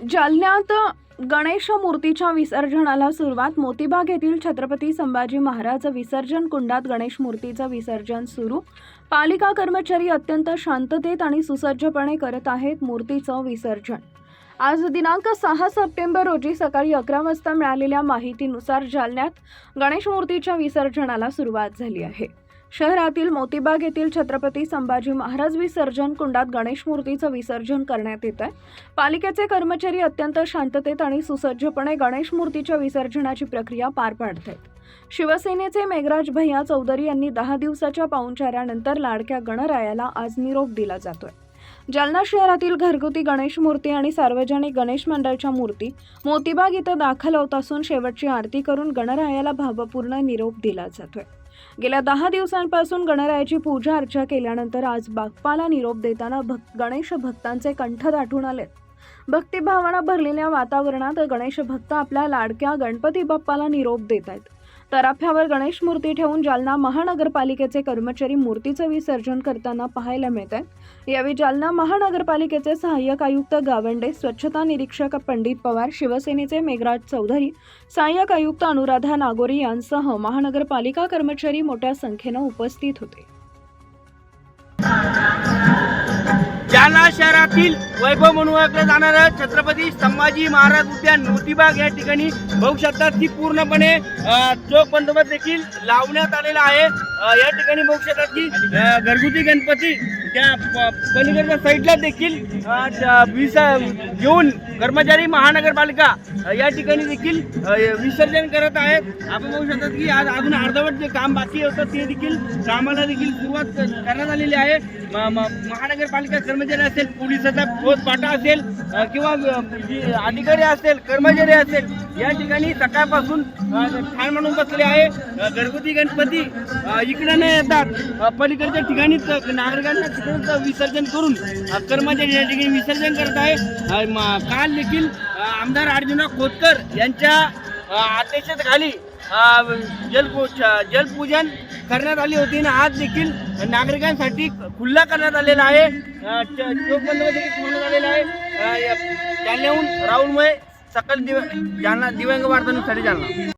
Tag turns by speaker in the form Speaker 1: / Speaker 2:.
Speaker 1: जालन्यात गणेश मूर्तीच्या विसर्जनाला सुरुवात मोतीबाग येथील छत्रपती संभाजी महाराज विसर्जन कुंडात गणेश मूर्तीचं विसर्जन सुरू. पालिका कर्मचारी अत्यंत शांततेत आणि सुसज्जपणे करत आहेत मूर्तीचं विसर्जन. आज दिनांक सहा सप्टेंबर रोजी सकाळी अकरा वाजता मिळालेल्या माहितीनुसार जालन्यात गणेश मूर्तीच्या विसर्जनाला सुरुवात झाली आहे. शहरातील मोतीबाग येथील छत्रपती संभाजी महाराज विसर्जन कुंडात गणेश मूर्तीचं विसर्जन करण्यात येत आहे. पालिकेचे कर्मचारी अत्यंत शांततेत आणि सुसज्जपणे गणेश मूर्तीच्या विसर्जनाची प्रक्रिया पार पाडत आहेत. शिवसेनेचे मेघराज भैया चौधरी यांनी दहा दिवसाच्या पाहुणचाऱ्यानंतर लाडक्या गणरायाला आज निरोप दिला जातोय. जालना शहरातील घरगुती गणेश मूर्ती आणि सार्वजनिक गणेश मंडळच्या मूर्ती मोतीबाग इथं दाखल होत असून शेवटची आरती करून गणरायाला भावपूर्ण निरोप दिला जातोय. गेल्या दहा दिवसांपासून गणरायाची पूजा अर्चा केल्यानंतर आज बाप्पाला निरोप देताना भक गणेश भक्तांचे कंठ दाटून आलेत भक्तिभावना भरलेल्या वातावरणात गणेश भक्त आपल्या लाडक्या गणपती बाप्पाला निरोप देत आहेत तराफ्यावर गणेश मूर्ती ठेवून जालना महानगरपालिकेचे कर्मचारी मूर्तीचं विसर्जन करताना पाहायला मिळत आहे यावेळी जालना महानगरपालिकेचे सहाय्यक आयुक्त गावंडे स्वच्छता निरीक्षक पंडित पवार शिवसेनेचे मेघराज चौधरी सहाय्यक आयुक्त अनुराधा नागोरी यांसह महानगरपालिका कर्मचारी मोठ्या संख्येनं उपस्थित होते.
Speaker 2: जालना शहरातील वैभव म्हणून ओळखलं जाणारं छत्रपती संभाजी महाराज उद्यान मोतीबाग या ठिकाणी बघू शकतात की पूर्णपणे चोख बंदोबस्त देखील लावण्यात आलेला आहे. या ठिकाणी बघू शकतात की घरगुती गणपती त्या प- पलीकडच्या साईडला देखील विस- घेऊन कर्मचारी महानगरपालिका या ठिकाणी देखील विसर्जन करत आहेत. आपण बघू शकतात की आज अजून अर्धवट जे काम बाकी होतं ते देखील कामाला देखील सुरुवात करण्यात आलेली आहे. महानगरपालिका कर्मचारी असेल पोलिसाचा पाटा असेल किंवा अधिकारी असेल कर्मचारी असेल या ठिकाणी सकाळपासून ठाण म्हणून बसले आहे. घरगुती गणपती इकडं इकडे न येतात. पलीकडच्या ठिकाणी नागरिकांना तिकडे विसर्जन करून कर्मचारी या ठिकाणी विसर्जन करत आहे. म- काल देखील आमदार अर्जुना खोतकर यांच्या अ, अध्यक्षतेखाली जलपूजन करण्यात आली होती. आणि आज देखील नागरिकांसाठी खुल्ला करण्यात आलेला आहे. च- चोख बंदोबस्त देखील ठेवण्यात आलेला आहे. अ, या- जालन्याहून राहुल मुळे सकल दिव जालना दिव्यांग वार्तांसाठी जालना.